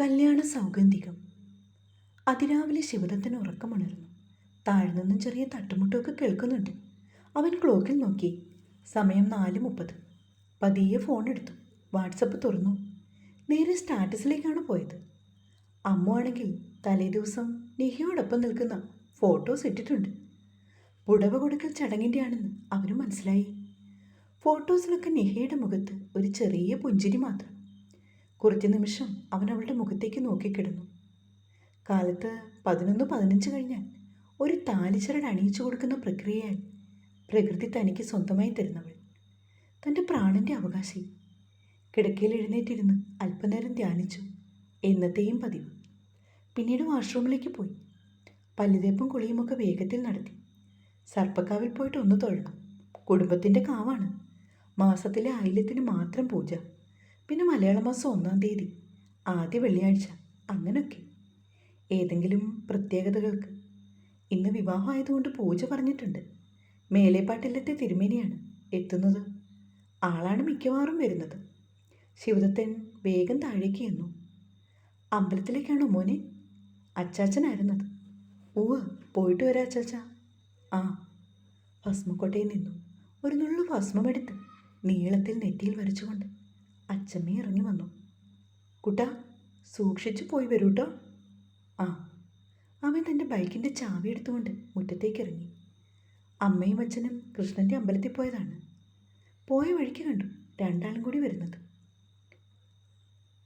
കല്യാണ സൗഗന്ധികം. അതിരാവിലെ ശിവദത്തിന് ഉറക്കമുണർന്നു. താഴെ നിന്നും ചെറിയ തട്ടുമുട്ടൊക്കെ കേൾക്കുന്നുണ്ട്. അവൻ ക്ലോക്കിൽ നോക്കി. സമയം നാല് മുപ്പത്. പതിയെ ഫോൺ എടുത്തു. വാട്സപ്പ് തുറന്നു. നേരെ സ്റ്റാറ്റസിലേക്കാണ് പോയത്. അമ്മ ആണെങ്കിൽ തലേദിവസം നിഹയോടൊപ്പം നിൽക്കുന്ന ഫോട്ടോസ് ഇട്ടിട്ടുണ്ട്. പുടവ കൊടുക്കൽ ചടങ്ങിന്റെ ആണെന്ന് അവന് മനസ്സിലായി. ഫോട്ടോസിലൊക്കെ നിഹയുടെ മുഖത്ത് ഒരു ചെറിയ പുഞ്ചിരി മാത്രം. കുറച്ച് നിമിഷം അവൻ അവളുടെ മുഖത്തേക്ക് നോക്കിക്കിടന്നു. കാലത്ത് പതിനൊന്ന് പതിനഞ്ച് കഴിഞ്ഞാൽ ഒരു താലിച്ചരട് അണിയിച്ചു കൊടുക്കുന്ന പ്രക്രിയയാൽ പ്രകൃതി തനിക്ക് സ്വന്തമായി തരുന്നവൾ. തന്റെ പ്രാണന്റെ അവകാശി. കിടക്കയിൽ എഴുന്നേറ്റിരുന്ന് അല്പനേരം ധ്യാനിച്ചു. എന്നത്തെയും പതിവ്. പിന്നീട് വാഷ്റൂമിലേക്ക് പോയി. പല്ലുതേപ്പും കുളിയുമൊക്കെ വേഗത്തിൽ നടത്തി. സർപ്പക്കാവിൽ പോയിട്ട് ഒന്ന് തൊഴണം. കുടുംബത്തിന്റെ കാവാണ്. മാസത്തിലെ ആയില്യത്തിന് മാത്രം പൂജ. പിന്നെ മലയാള മാസം ഒന്നാം തീയതി ആദ്യ വെള്ളിയാഴ്ച അങ്ങനെയൊക്കെ ഏതെങ്കിലും പ്രത്യേകതകൾക്ക്. ഇന്ന് വിവാഹമായതുകൊണ്ട് പൂജ പറഞ്ഞിട്ടുണ്ട്. മേലേപ്പാട്ടില്ലത്തെ തിരുമേനിയാണ് എത്തുന്നത്. ആളാണ് മിക്കവാറും വരുന്നത്. ശിവദത്തൻ വേഗം താഴേക്ക് ചെന്നു അമ്പലത്തിലേക്കാണോ മോനെ? അച്ചാച്ചനായിരുന്നത്. ഉവ്വ് പോയിട്ട് വരാ അച്ചാച്ച. ആ. ഭസ്മക്കോട്ടയിൽ നിന്നു. ഒരു നുള്ളു ഭസ്മമെടുത്ത് നീളത്തിൽ നെറ്റിയിൽ വരച്ചുകൊണ്ട് അച്ചമ്മ ഇറങ്ങി വന്നു. കുട്ട സൂക്ഷിച്ചു പോയി വരൂ കേട്ടോ ആ. അവൻ തന്റെ ബൈക്കിന്റെ ചാവി എടുത്തുകൊണ്ട് മുറ്റത്തേക്ക് ഇറങ്ങി. അമ്മയും അച്ഛനും കൃഷ്ണന്റെ അമ്പലത്തിൽ പോയതാണ്. പോയ വഴിക്ക് കണ്ടു രണ്ടാളും കൂടി വരുന്നത്.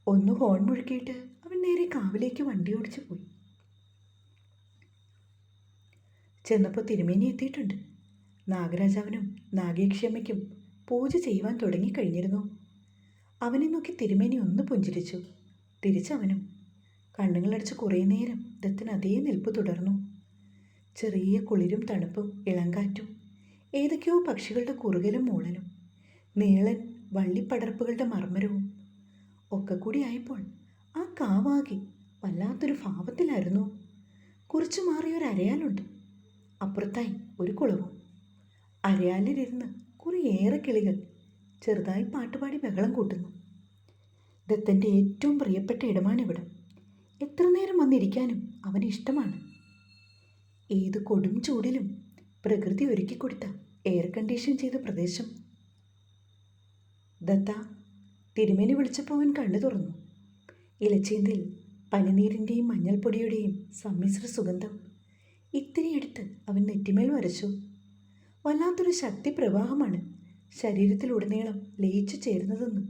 ഒന്ന് ഹോൺ മുഴുക്കിയിട്ട് അവൻ നേരെ കാവിലേക്ക് വണ്ടി ഓടിച്ചു പോയി. ചെന്നപ്പോൾ തിരുമേനി എത്തിയിട്ടുണ്ട്. നാഗരാജാവിനും നാഗേക്ഷമ്മയ്ക്കും പൂജ ചെയ്യുവാൻ തുടങ്ങിക്കഴിഞ്ഞിരുന്നു അവനെ നോക്കി തിരുമേനി ഒന്ന് പുഞ്ചിരിച്ചു. തിരിച്ചവനും കണ്ണുകളടച്ച് കുറേ നേരം ദത്തൻ അതേ നിൽപ്പ് തുടർന്നു. ചെറിയ കുളിരും തണുപ്പും ഇളങ്കാറ്റും ഏതൊക്കെയോ പക്ഷികളുടെ കുറുകലും മൂളലും നീളൻ വള്ളിപ്പടർപ്പുകളുടെ മർമ്മരവും ഒക്കെ കൂടി ആയപ്പോൾ ആ കാവാകി വല്ലാത്തൊരു ഭാവത്തിലായിരുന്നു. കുറച്ചു മാറിയൊരു അരയാലുണ്ട്. അപ്പുറത്തായി ഒരു കുളവും. അരയാലിലിരുന്ന് കുറേയേറെ കിളികൾ ചെറുതായി പാട്ടുപാടി ബഹളം കൂട്ടുന്നു. ദത്തന്റെ ഏറ്റവും പ്രിയപ്പെട്ട ഇടമാണിവിടം. എത്ര നേരം വന്നിരിക്കാനും അവന് ഇഷ്ടമാണ്. ഏത് കൊടും ചൂടിലും പ്രകൃതി ഒരുക്കിക്കൊടുത്ത എയർ കണ്ടീഷൻ ചെയ്ത പ്രദേശം. ദത്ത തിരുമേനി വിളിച്ചപ്പോൾ അവൻ കണ്ണു തുറന്നു. ഇലച്ചീന്തിൽ പനിനീരിന്റെയും മഞ്ഞൾപ്പൊടിയുടെയും സമ്മിശ്ര സുഗന്ധം ഇത്തിരി എടുത്ത് അവൻ നെറ്റിമേൽ വരച്ചു. വല്ലാത്തൊരു ശക്തി പ്രവാഹമാണ് ശരീരത്തിലുടനീളം ലയിച്ചു ചേരുന്നതെന്ന്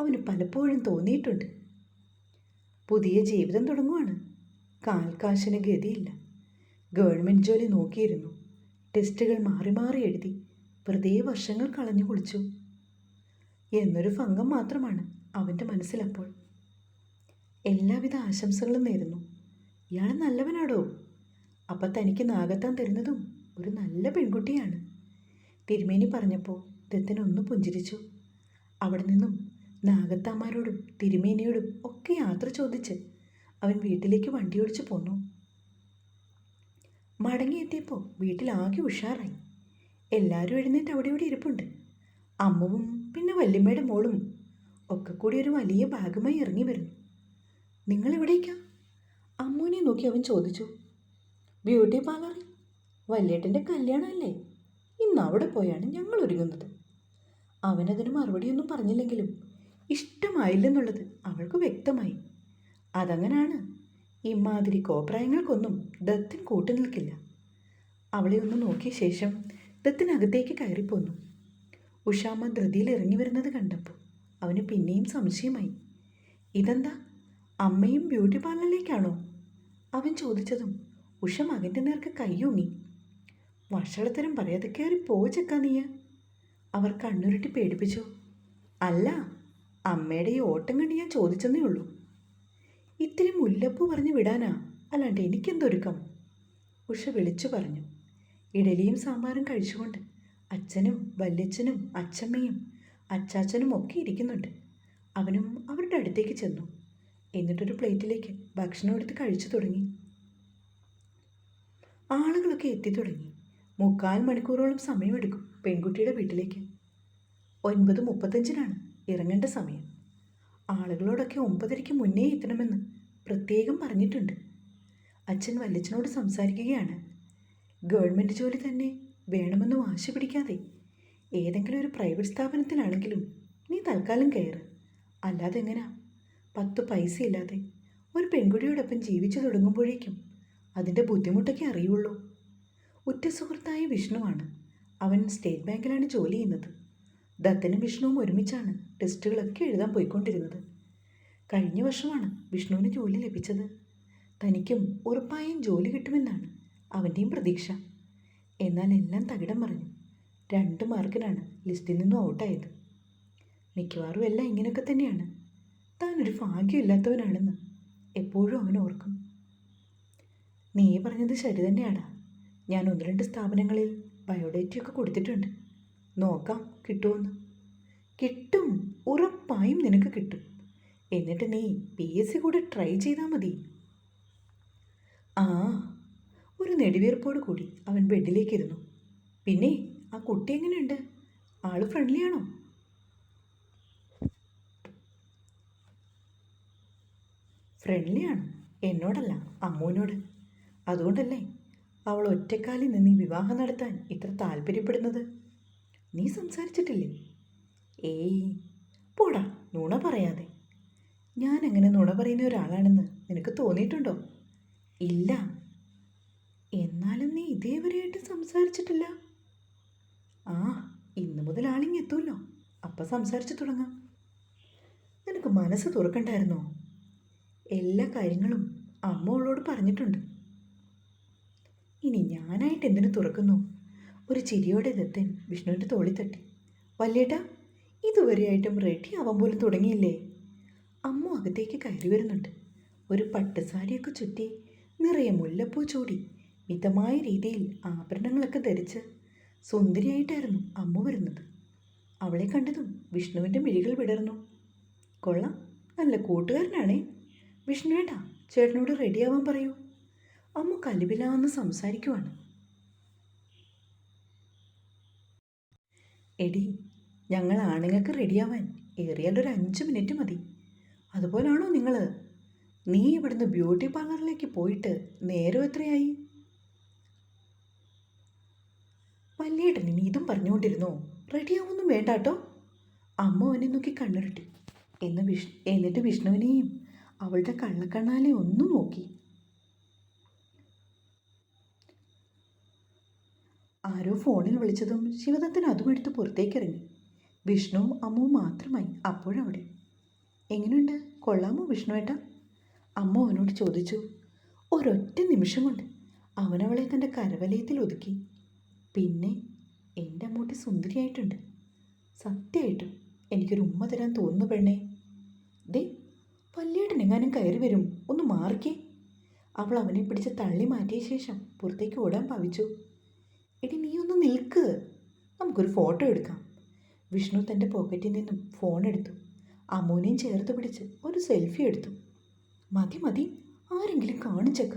അവന് പലപ്പോഴും തോന്നിയിട്ടുണ്ട്. പുതിയ ജീവിതം തുടങ്ങുവാണ്. കാൽക്കാശിന് ഗതിയില്ല. ഗവൺമെന്റ് ജോലി നോക്കിയിരുന്നു. ടെസ്റ്റുകൾ മാറി മാറി എഴുതി വെറുതെ വർഷങ്ങൾ കളഞ്ഞു കുളിച്ചു. എന്നൊരു ഭംഗം മാത്രമാണ് അവന്റെ മനസ്സിലപ്പോൾ. എല്ലാവിധ ആശംസകളും നേരുന്നു. ഇയാൾ നല്ലവനാടോ? അപ്പം തനിക്ക് നാഗത്താൻ തരുന്നതും ഒരു നല്ല പെൺകുട്ടിയാണ് തിരുമേനി പറഞ്ഞപ്പോൾ ദത്തൻ ഒന്ന് പുഞ്ചിരിച്ചു. അവിടെ നിന്നും നാഗത്താമാരോടും തിരുമേനിയോടും ഒക്കെ യാത്ര ചോദിച്ച് അവൻ വീട്ടിലേക്ക് വണ്ടി ഓടിച്ചു പോന്നു. മടങ്ങിയെത്തിയപ്പോൾ വീട്ടിലാകെ ഉഷാറായി. എല്ലാവരും എഴുന്നേറ്റ് അവിടെ ഇവിടെ ഇരിപ്പുണ്ട്. അമ്മവും പിന്നെ വല്യമ്മയുടെ മോളും ഒക്കെ കൂടി ഒരു വലിയ ഭാഗമായി ഇറങ്ങി വരുന്നു. നിങ്ങൾ എവിടേക്കാ? അമ്മുവിനെ നോക്കി അവൻ ചോദിച്ചു. ബ്യൂട്ടി പാർലറിൽ. വല്യേട്ടന്റെ കല്യാണമല്ലേ? ഇന്ന് അവിടെ പോയാണ് ഞങ്ങൾ ഒരുങ്ങുന്നത്. അവനതിന് മറുപടിയൊന്നും പറഞ്ഞില്ലെങ്കിലും ഇഷ്ടമായില്ലെന്നുള്ളത് അവൾക്ക് വ്യക്തമായി. അതങ്ങനാണ്. ഇമാതിരി കോപ്രായങ്ങൾക്കൊന്നും ദത്തൻ കൂട്ടു നിൽക്കില്ല. അവളെ ഒന്ന് നോക്കിയ ശേഷം ദത്തിനകത്തേക്ക് കയറിപ്പോന്നു. ഉഷാമ്മ ധൃതിയിൽ ഇറങ്ങി വരുന്നത് കണ്ടപ്പോൾ അവന് പിന്നെയും സംശയമായി. ഇതെന്താ? അമ്മയും ബ്യൂട്ടി പാർലറിലേക്കാണോ? അവൻ ചോദിച്ചതും ഉഷ മകന്റെ നേർക്ക് കൈയൂങ്ങി വഷളത്തരം പറയാതെ കയറി പോച്ചക്കാ നീയ. അവർ കണ്ണുരുട്ടി പേടിപ്പിച്ചു. അല്ല അമ്മയുടെ ഈ ഓട്ടം കണ്ട് ഞാൻ ചോദിച്ചെന്നേ ഉള്ളൂ. ഇത്തിരി മുല്ലപ്പൂ പറഞ്ഞു വിടാനാ. അല്ലാണ്ട് എനിക്കെന്തൊരുക്കം? ഉഷ വിളിച്ചു പറഞ്ഞു. ഇഡലിയും സാമ്പാറും കഴിച്ചുകൊണ്ട് അച്ഛനും വല്യച്ഛനും അച്ഛമ്മയും അച്ചാച്ചനും ഒക്കെ ഇരിക്കുന്നുണ്ട്. അവനും അവരുടെ അടുത്തേക്ക് ചെന്നു. എന്നിട്ടൊരു പ്ലേറ്റിലേക്ക് ഭക്ഷണം എടുത്ത് കഴിച്ചു തുടങ്ങി. ആളുകളൊക്കെ എത്തി തുടങ്ങി. മുക്കാൽ മണിക്കൂറോളം സമയമെടുക്കും. പെൺകുട്ടിയുടെ വീട്ടിലേക്ക്. ഒൻപത് മുപ്പത്തഞ്ചിനാണ് ഇറങ്ങേണ്ട സമയം. ആളുകളോടൊക്കെ ഒമ്പതരയ്ക്ക് മുന്നേ എത്തണമെന്ന് പ്രത്യേകം പറഞ്ഞിട്ടുണ്ട്. അച്ഛൻ വല്യച്ഛനോട് സംസാരിക്കുകയാണ്. ഗവൺമെന്റ് ജോലി തന്നെ വേണമെന്ന് വാശി പിടിക്കാതെ ഏതെങ്കിലും ഒരു പ്രൈവറ്റ് സ്ഥാപനത്തിലാണെങ്കിലും നീ തൽക്കാലം കയറ്. അല്ലാതെ എങ്ങനാ? പത്ത് പൈസ ഇല്ലാതെ ഒരു പെൺകുട്ടിയോടൊപ്പം ജീവിച്ചു തുടങ്ങുമ്പോഴേക്കും അതിന്റെ ബുദ്ധിമുട്ടൊക്കെ അറിയുള്ളൂ. ഉറ്റ സുഹൃത്തായ വിഷ്ണുവാണ് അവൻ സ്റ്റേറ്റ് ബാങ്കിലാണ് ജോലി ചെയ്യുന്നത്. ദത്തനും വിഷ്ണുവും ഒരുമിച്ചാണ് ടെസ്റ്റുകളൊക്കെ എഴുതാൻ പോയിക്കൊണ്ടിരുന്നത്. കഴിഞ്ഞ വർഷമാണ് വിഷ്ണുവിന് ജോലി ലഭിച്ചത്. തനിക്കും ഉറപ്പായും ജോലി കിട്ടുമെന്നാണ് അവന്റെയും പ്രതീക്ഷ. എന്നാൽ എല്ലാം തകിടം മറിഞ്ഞു. രണ്ട് മാർക്കിനാണ് ലിസ്റ്റിൽ നിന്നും ഔട്ടായത്. മിക്കവാറും എല്ലാം ഇങ്ങനെയൊക്കെ തന്നെയാണ്. താനൊരു ഭാഗ്യമില്ലാത്തവനാണെന്ന് എപ്പോഴും അവൻ ഓർക്കും. നീ പറഞ്ഞത് ശരി തന്നെയാടാ. ഞാൻ ഒന്ന് രണ്ട് സ്ഥാപനങ്ങളിൽ ബയോഡേറ്റയൊക്കെ കൊടുത്തിട്ടുണ്ട്. നോക്കാം കിട്ടുമെന്ന് കിട്ടും ഉറപ്പായും നിനക്ക് കിട്ടും. എന്നിട്ട് നീ പി എസ് സി കൂടെ ട്രൈ ചെയ്താൽ മതി. ആ ഒരു നെടുവീർപ്പോട് കൂടി അവൻ ബെഡിലേക്ക് ഇരുന്നു പിന്നെ ആ കുട്ടി എങ്ങനെയുണ്ട്? ആൾ ഫ്രണ്ട്ലി ആണോ ഫ്രണ്ട്ലി ആണ് എന്നോടല്ല അമ്മുവിനോട്. അതുകൊണ്ടല്ലേ അവൾ ഒറ്റക്കാലിൽ നിന്ന് വിവാഹം നടത്താൻ ഇത്ര താല്പര്യപ്പെടുന്നത്? നീ സംസാരിച്ചിട്ടില്ലേ? ഏയ് പോടാ നുണ പറയാതെ. ഞാൻ അങ്ങനെ നുണ പറയുന്ന ഒരാളാണെന്ന് നിനക്ക് തോന്നിയിട്ടുണ്ടോ? ഇല്ല. എന്നാലും നീ ഇതേവരെയായിട്ട് സംസാരിച്ചിട്ടില്ല? ആ ഇന്ന് മുതൽ ആളിങ്ങി എത്തുമല്ലോ അപ്പം സംസാരിച്ചു തുടങ്ങാം. നിനക്ക് മനസ്സ് തുറക്കണ്ടായിരുന്നോ? എല്ലാ കാര്യങ്ങളും അമ്മ അവളോട് പറഞ്ഞിട്ടുണ്ട്. ഇനി ഞാനായിട്ട് എന്തിനു തുറക്കുന്നു? ഒരു ചിരിയോടെ ദത്തൻ വിഷ്ണുവിന്റെ തോളി തട്ടി. വല്യേട്ടാ ഇതുവരെയായിട്ടും റെഡി ആവാൻ പോലും തുടങ്ങിയില്ലേ? അമ്മ അകത്തേക്ക് കയറി വരുന്നുണ്ട്. ഒരു പട്ടുസാരിയൊക്കെ ചുറ്റി നിറയെ മുല്ലപ്പൂ ചൂടി മിതമായ രീതിയിൽ ആഭരണങ്ങളൊക്കെ ധരിച്ച് സുന്ദരിയായിട്ടായിരുന്നു അമ്മ വരുന്നത്. അവളെ കണ്ടതും വിഷ്ണുവിന്റെ മിഴികൾ വിടർന്നു. കൊള്ളാം നല്ല കൂട്ടുകാരനാണേ. വിഷ്ണുവേട്ടാ ചേട്ടനോട് റെഡിയാവാൻ പറയൂ. അമ്മ കലിപിലാവെന്ന് സംസാരിക്കുവാണ്. എടി ഞങ്ങൾ ആണുങ്ങൾക്ക് റെഡിയാവാൻ ഏറിയാൽ ഒരു അഞ്ച് മിനിറ്റ് മതി. അതുപോലാണോ നിങ്ങൾ നീ ഇവിടുന്ന് ബ്യൂട്ടി പാർലറിലേക്ക് പോയിട്ട് നേരം എത്രയായി? വല്യേട്ടൻ ഇനി ഇതും പറഞ്ഞുകൊണ്ടിരുന്നോ? റെഡിയാവൊന്നും വേണ്ട കേട്ടോ അമ്മ അവനെ നോക്കി കണ്ണുരുട്ടി. എന്ന് വിഷ് എന്നിട്ട് വിഷ്ണുവിനെയും അവളുടെ കള്ളക്കണ്ണാലെ ഒന്നും നോക്കി. ആരോ ഫോണിൽ വിളിച്ചതും ശിവദത്തൻ അതും എടുത്ത് പുറത്തേക്കിറങ്ങി. വിഷ്ണു അമ്മു മാത്രമായി അപ്പോഴവിടെ. എങ്ങനെയുണ്ട്? കൊള്ളാമോ വിഷ്ണുവേട്ട? അമ്മ അവനോട് ചോദിച്ചു. ഒരൊറ്റ നിമിഷം കൊണ്ട്. അവനവളെ തന്റെ കരവലയത്തിൽ ഒതുക്കി. പിന്നെ എന്റെ അമ്മൂട്ടി സുന്ദരിയായിട്ടുണ്ട്. സത്യമായിട്ടും എനിക്കൊരു ഉമ്മ തരാൻ തോന്നുന്നു പെണ്ണേ. ദേ വല്യേട്ടനെങ്ങാനും കയറി വരും. ഒന്ന് മാറിക്കേ. അവൾ അവനെ പിടിച്ച് തള്ളി മാറ്റിയ ശേഷം പുറത്തേക്ക് ഓടാൻ ഭാവിച്ചു എടി നീ ഒന്ന് നിൽക്ക്. നമുക്കൊരു ഫോട്ടോ എടുക്കാം. വിഷ്ണു തന്റെ പോക്കറ്റിൽ നിന്നും ഫോൺ എടുത്തു. അമ്മൂനെയും ചേർത്ത് പിടിച്ച് ഒരു സെൽഫി എടുത്തു. മതി മതി ആരെങ്കിലും കാണിച്ചേക്ക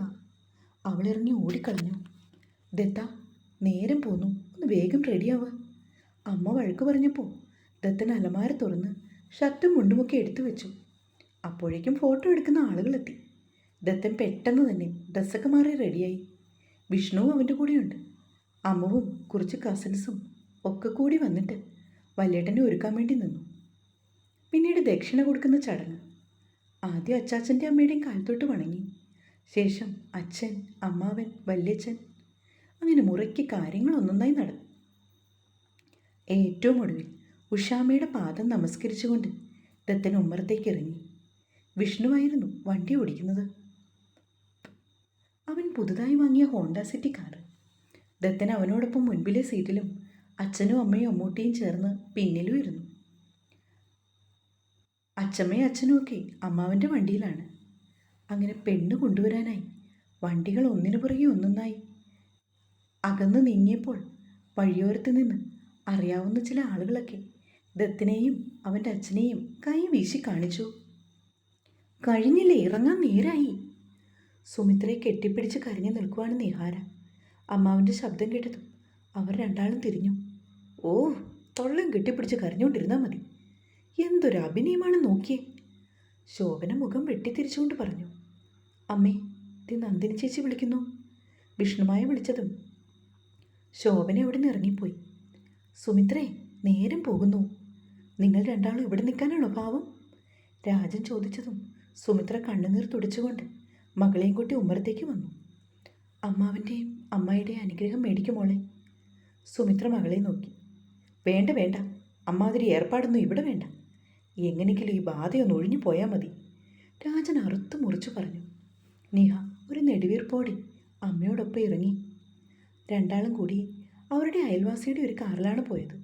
അവളിറങ്ങി ഓടിക്കളഞ്ഞു. ദത്ത നേരം പോന്നു. ഒന്ന് വേഗം റെഡിയാവുക അമ്മ വഴക്ക് പറഞ്ഞപ്പോൾ ദത്തൻ അലമാര തുറന്ന് ഷർട്ടും മുണ്ടുമൊക്കെ എടുത്തു വെച്ചു. അപ്പോഴേക്കും ഫോട്ടോ എടുക്കുന്ന ആളുകളെത്തി. ദത്തൻ പെട്ടെന്ന് തന്നെ ഡ്രസ്സൊക്കെ മാറി റെഡിയായി. വിഷ്ണുവും അവന്റെ കൂടെയുണ്ട്. അമ്മവും കുറച്ച് കസിൻസും ഒക്കെ കൂടി വന്നിട്ട് വല്യേട്ടനെ ഒരുക്കാൻ വേണ്ടി നിന്നു. പിന്നീട് ദക്ഷിണ കൊടുക്കുന്ന ചടങ്ങ്. ആദ്യം അച്ചാച്ചന്റെ അമ്മയുടെയും കാലത്തോട്ട് വണങ്ങി. ശേഷം അച്ഛൻ അമ്മാവൻ വല്യച്ഛൻ അങ്ങനെ മുറയ്ക്ക് കാര്യങ്ങൾ ഒന്നൊന്നായി നടന്നു. ഏറ്റവും ഒടുവിൽ ഉഷാമ്മയുടെ പാദം നമസ്കരിച്ചുകൊണ്ട് ദത്തൻ ഉമ്മറത്തേക്ക് ഇറങ്ങി. വിഷ്ണുവായിരുന്നു വണ്ടി ഓടിക്കുന്നത്. അവൻ പുതുതായി വാങ്ങിയ ഹോണ്ട സിറ്റി കാറ് ദത്തൻ അവനോടൊപ്പം മുൻപിലെ സീറ്റിലും അച്ഛനും അമ്മയും അമ്മൂട്ടിയും ചേർന്ന് പിന്നിലും ഇരുന്നു. അച്ഛമ്മയും അച്ഛനും ഒക്കെ അമ്മാവന്റെ വണ്ടിയിലാണ്. അങ്ങനെ പെണ്ണ് കൊണ്ടുവരാനായി വണ്ടികൾ ഒന്നിനു പുറകെ ഒന്നൊന്നായി. അകന്ന് നീങ്ങിയപ്പോൾ വഴിയോരത്ത് നിന്ന് അറിയാവുന്ന ചില ആളുകളൊക്കെ ദത്തിനെയും അവന്റെ അച്ഛനെയും കൈ വീശി കാണിച്ചു. കഴിഞ്ഞില്ലേ ഇറങ്ങാൻ നേരായി. സുമിത്രയെ കെട്ടിപ്പിടിച്ച് കരഞ്ഞു നിൽക്കുവാണ് നിഹാര. അമ്മാവന്റെ ശബ്ദം കേട്ടതും അവർ രണ്ടാളും തിരിഞ്ഞു. ഓ തൊള്ളം കെട്ടിപ്പിടിച്ച് കരഞ്ഞുകൊണ്ടിരുന്നാൽ മതി. എന്തൊരു അഭിനയമാണ് നോക്കിയേ. ശോഭന മുഖം വെട്ടിത്തിരിച്ചുകൊണ്ട് പറഞ്ഞു. അമ്മേ ഇത് നന്ദിനി ചേച്ചി വിളിക്കുന്നു. വിഷ്ണുമായ വിളിച്ചതും ശോഭന അവിടെ നിന്ന് ഇറങ്ങിപ്പോയി. സുമിത്രേ നേരം പോകുന്നു. നിങ്ങൾ രണ്ടാളും ഇവിടെ നിൽക്കാനാണോ ഭാവം രാജൻ ചോദിച്ചതും സുമിത്ര കണ്ണുനീർ തുടിച്ചുകൊണ്ട് മകളെയും കൂട്ടി ഉമ്മറത്തേക്ക് വന്നു. അമ്മാവിന്റെയും അമ്മായിയുടെയും അനുഗ്രഹം മേടിക്കുമോളെ സുമിത്ര മകളെ നോക്കി. വേണ്ട വേണ്ട. അമ്മാതിരി ഏർപ്പാടൊന്നും ഇവിടെ വേണ്ട. എങ്ങനെയെങ്കിലും ഈ ബാധയൊന്ന് ഒഴിഞ്ഞു പോയാൽ മതി. രാജൻ അറുത്തു മുറിച്ചു പറഞ്ഞു. നിഹ ഒരു നെടുവീർപ്പോടി. അമ്മയോടൊപ്പം ഇറങ്ങി. രണ്ടാളും കൂടി അവരുടെ അയൽവാസിയുടെ ഒരു കാറിലാണ് പോയത്.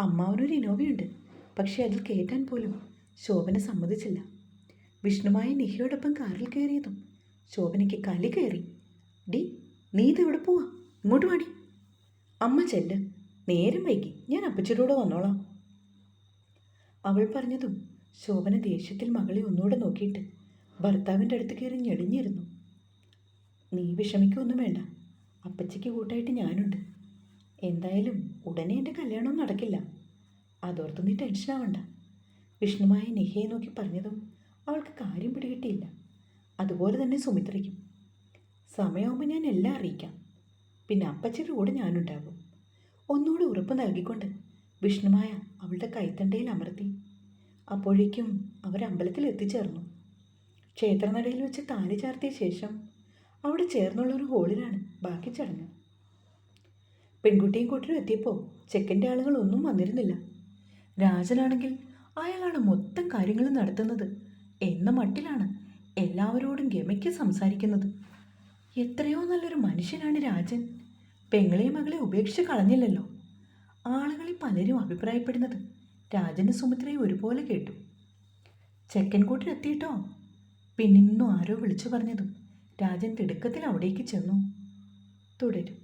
അമ്മാവനൊരു ഇനോവയുണ്ട് പക്ഷേ അതിൽ കയറ്റാൻ പോലും ശോഭന സമ്മതിച്ചില്ല. വിഷ്ണുമായ നിഹയോടൊപ്പം കാറിൽ കയറിയതും ശോഭനയ്ക്ക് കലി കയറി. ഡി നീ ഇതെവിടെ പോവാ? ഇങ്ങോട്ട് വാടി. അമ്മ ചെല്ല്. നേരം വൈകി. ഞാൻ അപ്പച്ചിട്ടൂടെ വന്നോളാം. അവൾ പറഞ്ഞതും ശോഭന ദേഷ്യത്തിൽ മകളെ ഒന്നുകൂടെ നോക്കിയിട്ട് ഭർത്താവിന്റെ അടുത്ത് കയറി ഞെളിഞ്ഞിരുന്നു. നീ വിഷമിക്കൊന്നും വേണ്ട. അപ്പച്ചയ്ക്ക് കൂട്ടായിട്ട് ഞാനുണ്ട്. എന്തായാലും ഉടനെ എന്റെ കല്യാണം നടക്കില്ല. അതോർത്ത് നീ ടെൻഷൻ ആവണ്ട. വിഷ്ണുമായ നിഹയെ നോക്കി പറഞ്ഞതും അവൾക്ക് കാര്യം പിടികിട്ടിയില്ല. അതുപോലെ തന്നെ സുമിത്രയ്ക്കും. സമയമാകുമ്പോൾ ഞാൻ എല്ലാം അറിയിക്കാം. പിന്നെ അപ്പച്ചിയുടെ കൂടെ ഞാനുണ്ടാകും ഒന്നുകൂടെ ഉറപ്പ് നൽകിക്കൊണ്ട് വിഷ്ണുമായ അവളുടെ കൈത്തണ്ടയിൽ അമർത്തി. അപ്പോഴേക്കും അവർ അമ്പലത്തിൽ എത്തിച്ചേർന്നു. ക്ഷേത്രനടയിൽ വെച്ച് താലി ചാർത്തിയ ശേഷം അവിടെ ചേർന്നുള്ള ഒരു ഹോളിലാണ് ബാക്കി ചടങ്ങ്. പെൺകുട്ടിയും കൂട്ടരും എത്തിയപ്പോൾ ചെക്കന്റെ ആളുകൾ ഒന്നും വന്നിരുന്നില്ല. രാജനാണെങ്കിൽ അയാളാണ് മൊത്തം കാര്യങ്ങളും നടത്തുന്നത് എന്ന മട്ടിലാണ് എല്ലാവരോടും ഗമയ്ക്ക് സംസാരിക്കുന്നത്. എത്രയോ നല്ലൊരു മനുഷ്യനാണ് രാജൻ. പെങ്ങളെ മകളെ ഉപേക്ഷിച്ച് കളഞ്ഞില്ലല്ലോ. ആളുകളിൽ പലരും അഭിപ്രായപ്പെടുന്നത് രാജന് സുമിത്രയെ ഒരുപോലെ കേട്ടു. ചെക്കൻ കൂട്ടിലെത്തിയിട്ടോ പിന്നിന്നും ആരോ വിളിച്ചു പറഞ്ഞതും രാജൻ തിടുക്കത്തിൽ അവിടേക്ക് ചെന്നു. തുടരും.